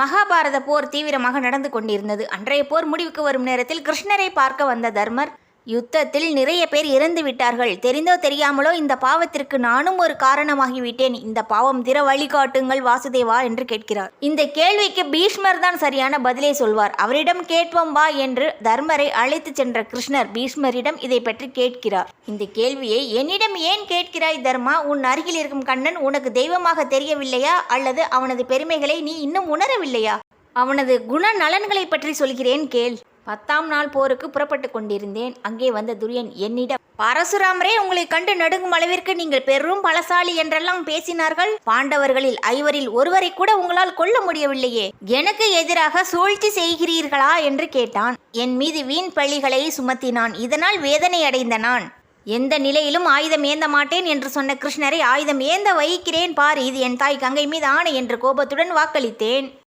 மகாபாரத போர் தீவிரமாக நடந்து கொண்டிருந்தது. அன்றைய போர் முடிவுக்கு வரும் நேரத்தில் கிருஷ்ணரை பார்க்க வந்த தர்மர் யுத்தத்தில் நிறைய பேர் இறந்து விட்டார்கள். தெரிந்தோ தெரியாமலோ இந்த பாவத்திற்கு நானும் ஒரு காரணமாகிவிட்டேன். இந்த பாவம் திற வழிகாட்டுங்கள் வாசுதேவா என்று கேட்கிறார். இந்த கேள்விக்கு பீஷ்மர் தான் சரியான பதிலை சொல்வார். அவரிடம் கேட்போம் வா என்று தர்மரை அழைத்து சென்ற கிருஷ்ணர் பீஷ்மரிடம் இதை பற்றி கேட்கிறார். இந்த கேள்வியை என்னிடம் ஏன் கேட்கிறாய் தர்மா? உன் அருகில் இருக்கும் கண்ணன் உனக்கு தெய்வமாக தெரியவில்லையா? அல்லது அவனது பெருமைகளை நீ இன்னும் உணரவில்லையா? அவனது குண நலன்களை பற்றி சொல்கிறேன் கேள். பத்தாம் நாள் போருக்கு புறப்பட்டு கொண்டிருந்தேன். அங்கே வந்த துரியன் என்னிடம் பரசுராமரே உங்களை கண்டு நடுங்கும் அளவிற்கு நீங்கள் பெரும் பலசாலி என்றெல்லாம் பேசினார்கள். பாண்டவர்களில் ஐவரில் ஒருவரை கூட உங்களால் கொல்ல முடியவில்லையே. எனக்கு எதிராக சூழ்ச்சி செய்கிறீர்களா? என்று கேட்டான். என் மீது வீண் பழிகளை சுமத்தினான். இதனால் வேதனை அடைந்த நான். எந்த நிலையிலும் ஆயுதம் ஏந்த மாட்டேன் என்று சொன்ன கிருஷ்ணரை ஆயுதம் ஏந்த வைக்கிறேன் பார். இது என் தாய் கங்கை மீது ஆணை என்று கோபத்துடன் வாக்களித்தேன்.